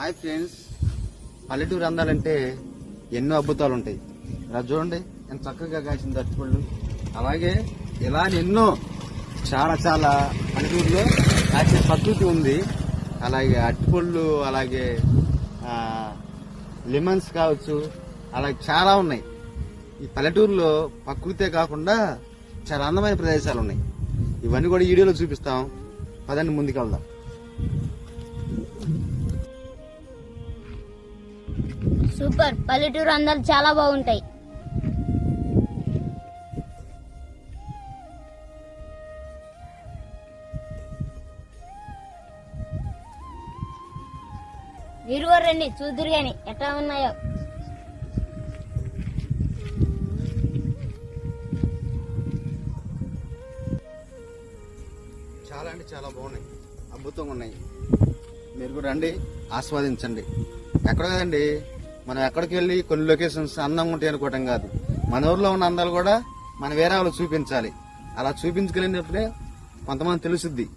Hi friends. పల్లెటూరు అందాలంటే ఎన్నో అద్భుతాలు ఉంటాయి ఇలా చూడండి ఎంత చక్కగా కాసింది అరటిపళ్ళు అలాగే ఇలా ఎన్నో చాలా చాలా పల్లెటూరులో కాసే ప్రకృతి ఉంది. అలాగే అరటిపళ్ళు అలాగే లెమన్స్ కావచ్చు అలాగే చాలా ఉన్నాయి. ఈ పల్లెటూరులో ప్రకృతే కాకుండా చాలా అందమైన ప్రదేశాలు ఉన్నాయి ఇవన్నీ కూడా వీడియోలో చూపిస్తాం. పదండి ముందుకు వెళ్దాం సూపర్. పల్లెటూరు అందరు చాలా బాగుంటాయి. మీరు రండి చూదురు గాని ఎట్లా ఉన్నాయో? చాలా అంటే చాలా బాగున్నాయి. అద్భుతంగా ఉన్నాయి. మీరు కూడా రండి ఆస్వాదించండి. ఎక్కడ కదండి మనం ఎక్కడికి వెళ్ళి కొన్ని లొకేషన్స్ అందంగా ఉంటాయి అనుకోవటం కాదు. మన ఊర్లో ఉన్న అందాలు కూడా మనం వేరే వాళ్ళకి చూపించాలి. అలా చూపించగలిగినప్పుడే కొంతమంది తెలుసుద్ది.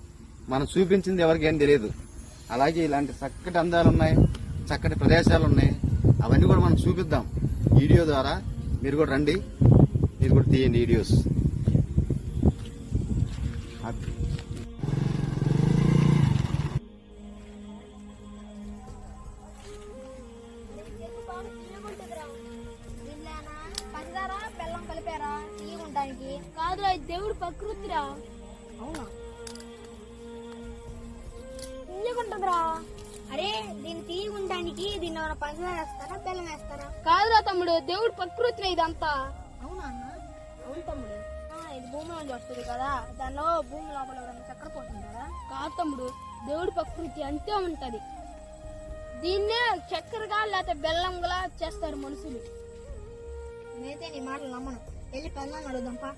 మనం చూపించింది ఎవరికి ఏం తెలియదు. అలాగే ఇలాంటి చక్కటి అందాలు ఉన్నాయి చక్కటి ప్రదేశాలు ఉన్నాయి. అవన్నీ కూడా మనం చూపిద్దాం. వీడియో ద్వారా మీరు కూడా రండి. మీరు కూడా తీయండి వీడియోస్. తీయగుంటానికి కాదు అది దేవుడు ప్రకృతిరా. అవునా? అరే దీన్ని తీయగుంటానికి దీన్ని ఏమైనా పంచదార వేస్తారా బెల్లం వేస్తారా? కాదురా తమ్ముడు దేవుడు ప్రకృతి ఇదంతా. అవునా అన్న? అవును తమ్ముడు. ఇది భూమిలోంచి వస్తుంది కదా దానిలో భూమి లోపల ఎవరైనా చక్కెర పోతుంటారా కాదు తమ్ముడు దేవుడి ప్రకృతి అంతే ఉంటది. దీన్నే చక్కెరగా లేకపోతే బెల్లంగా చేస్తారు మనుషులు. నేనైతే నీ మాటలు నమ్మను. వెళ్ళి పెళ్ళని అడుగుదాంపా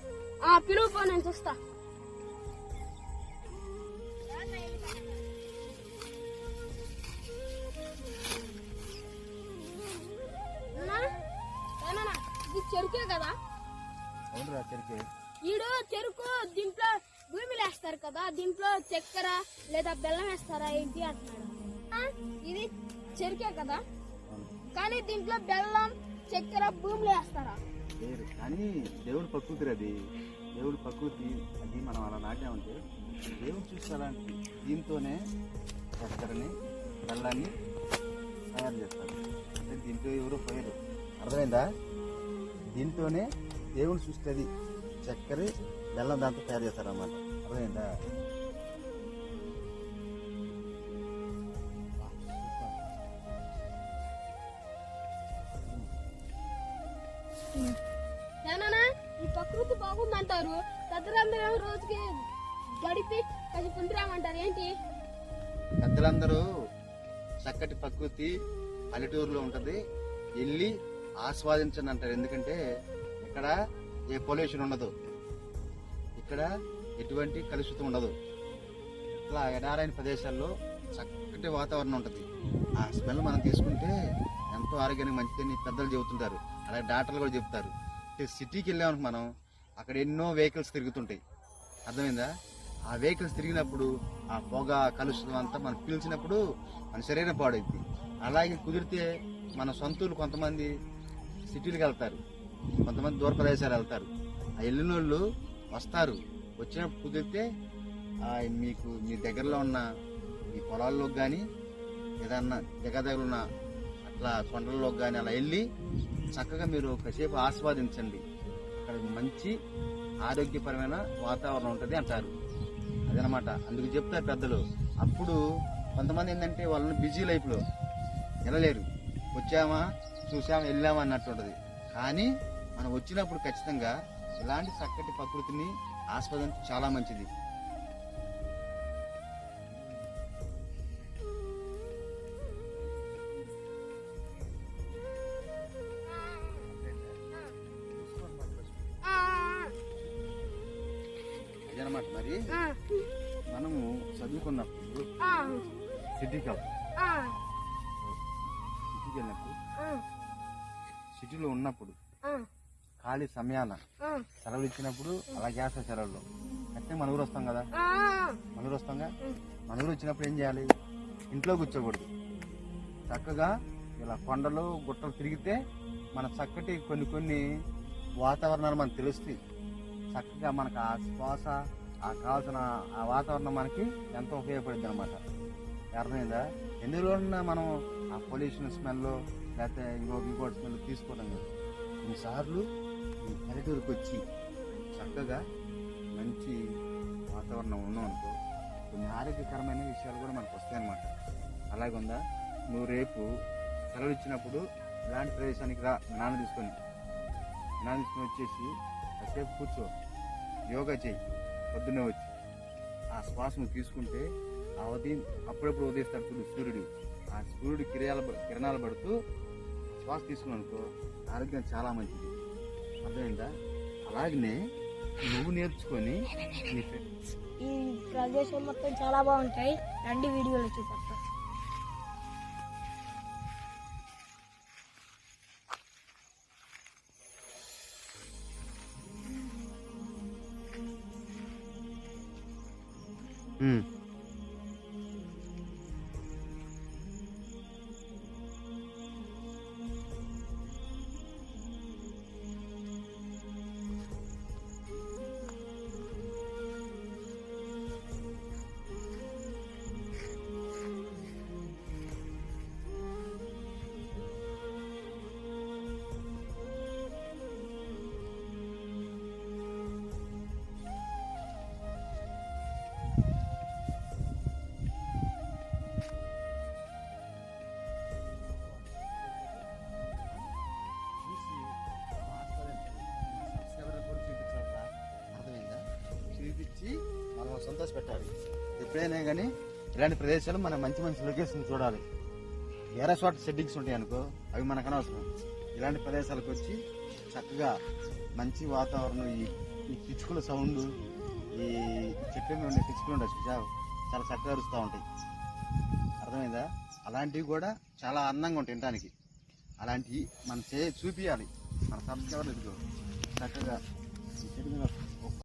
ఆ పిలువు పో నేను చూస్తా. చెరుకే కదా? అవునురా చెరికే. ఈడు చెరుకు దీంట్లో భూమిలో వేస్తారు కదా దీంట్లో చక్కెర లేదా బెల్లం వేస్తారా ఏంటి అంటున్నాడు. ఆ, ఇది చెరుకే కదా? కానీ దీంట్లో బెల్లం చక్కెర భూమిలో వేస్తారా? లేదు. కానీ దేవుడు ప్రకృతి అది దేవుడు ప్రకృతి అది మనం అలా నాటామంటే దేవుడు చూస్తారంటే దీంతోనే చక్కెరని బెల్లాన్ని తయారు చేస్తారు. అంటే దీంట్లో ఎవరో పోయారు. అర్థమైందా? దీంతోనే దేవుడు చూస్తుంది చక్కెర బెల్లం దాంతో తయారు చేస్తారన్నమాట. అర్థమైందా? ఏనానా బాగుందంటారు పెద్దలందరూ రోజుకి గడిపి కలిసి పుంటిరామంటారు ఏంటి? పెద్దలందరూ చక్కటి ప్రకృతి పల్లెటూరులో ఉంటది. వెళ్ళి ఆస్వాదించండి అంటారు. ఎందుకంటే ఇక్కడ ఏ పొల్యూషన్ ఉండదు. ఇక్కడ ఎటువంటి కలుషితం ఉండదు. ఇట్లా ఎడారైన ప్రదేశాల్లో చక్కటి వాతావరణం ఉంటుంది. ఆ స్మెల్ మనం తీసుకుంటే ఎంతో ఆరోగ్యానికి మంచిదని పెద్దలు చెబుతుంటారు. అలాగే డాక్టర్లు కూడా చెప్తారు సిటీకి వెళ్ళామనుకు మనం అక్కడ ఎన్నో వెహికల్స్ తిరుగుతుంటాయి. అర్థమైందా? ఆ వెహికల్స్ తిరిగినప్పుడు ఆ పొగ కలుషితం అంతా మనం పీల్చినప్పుడు మన శరీరం పాడైద్ది. అలాగే కుదిరితే మన సొంతూరు కొంతమంది సిటీలకు వెళ్తారు. కొంతమంది దూర ప్రదేశాలు వెళ్తారు. ఆ వెళ్ళిన వాళ్ళు వస్తారు. వచ్చినప్పుడు కుదిరితే ఆ మీకు మీ దగ్గరలో ఉన్న మీ పొలాల్లోకి కానీ ఏదన్నా దగ్గర దగ్గర ఉన్న అట్లా కొండల్లోకి కానీ అలా వెళ్ళి చక్కగా మీరు ఒకసేపు ఆస్వాదించండి. అక్కడ మంచి ఆరోగ్యపరమైన వాతావరణం ఉంటుంది అంటారు. అదనమాట. అందుకు చెప్తారు పెద్దలు. అప్పుడు కొంతమంది ఏంటంటే వాళ్ళని బిజీ లైఫ్లో వెళ్ళలేరు వచ్చామా? చూసామా? వెళ్ళామా? అన్నట్టు ఉంటుంది. కానీ మనం వచ్చినప్పుడు ఖచ్చితంగా ఇలాంటి చక్కటి ప్రకృతిని ఆస్వాదించడం చాలా మంచిది. అదనమాట మరి. మనము చదువుకున్నప్పుడు సిటీకి సిటీకి వెళ్ళినప్పుడు సిటీలో ఉన్నప్పుడు ఖాళీ సమయాన సెలవులు ఇచ్చినప్పుడు అలా గ్యాస్ సెలవుల్లో. అంటే మన ఊరు వస్తాం కదా? మన ఊరు వస్తాంగా మన ఊరు వచ్చినప్పుడు ఏం చేయాలి? ఇంట్లో కూర్చోకూడదు. చక్కగా ఇలా కొండలు గుట్టలు తిరిగితే మన చక్కటి కొన్ని కొన్ని వాతావరణాలు మనకు తెలుస్తాయి. చక్కగా మనకు ఆ శ్వాస ఆ కావాల్సిన ఆ వాతావరణం మనకి ఎంతో ఉపయోగపడుద్ది అనమాట అర్థమైందా? ఎన్ని రోజులున్నా మనం ఆ పొల్యూషన్ స్మెల్ లేకపోతే ఇంకో ఇంకోటి స్మెల్ తీసుకోవడం లేదు. కొన్నిసార్లు ఈ పల్లెటూరుకి వచ్చి చక్కగా మంచి వాతావరణం ఉన్నాం అనుకో కొన్ని ఆరోగ్యకరమైన విషయాలు కూడా మనకు వస్తాయన్నమాట. అలాగుందా నువ్వు రేపు సెలవు ఇచ్చినప్పుడు ఇలాంటి ప్రదేశానికి రా నాన్న తీసుకొని. నాన్న తీసుకొని వచ్చేసి కాసేపు కూర్చో. యోగా చేయి. పొద్దున్నే వచ్చి. ఆ శ్వాస నువ్వు తీసుకుంటే ఆ ఉదయం అప్పుడప్పుడు ఉదయిస్తాడు చూడు సూర్యుడు. ఆ సూర్యుడు కిరణాలు కిరణాలు పడుతూ శ్వాస తీసుకున్నాను అనుకో ఆరోగ్యం చాలా మంచిది. అర్థమైందా? అలాగనే నువ్వు నేర్చుకొని ఈ ప్రదేశం మొత్తం చాలా బాగుంటాయి. రండి వీడియోలో చూద్దాం. ம் ఎప్పుడైనా కానీ ఇలాంటి ప్రదేశాలు మనం మంచి మంచి లొకేషన్ చూడాలి. వేరే చోట సెట్టింగ్స్ ఉంటాయి అనుకో అవి మనకు అనవసరం. ఇలాంటి ప్రదేశాలకు వచ్చి చక్కగా మంచి వాతావరణం ఈ ఈ పిచ్చుకల సౌండ్ ఈ చెట్ల ఉండే పిచ్చుకలు ఉంటాయి చాలా చక్కగా అరుస్తూ ఉంటాయి. అర్థమైందా? అలాంటివి కూడా చాలా అందంగా ఉంటాయి తినడానికి అలాంటివి మనం చే చూపించాలి మన సబ్జెక్ట్ చక్కగా చెట్టు మీద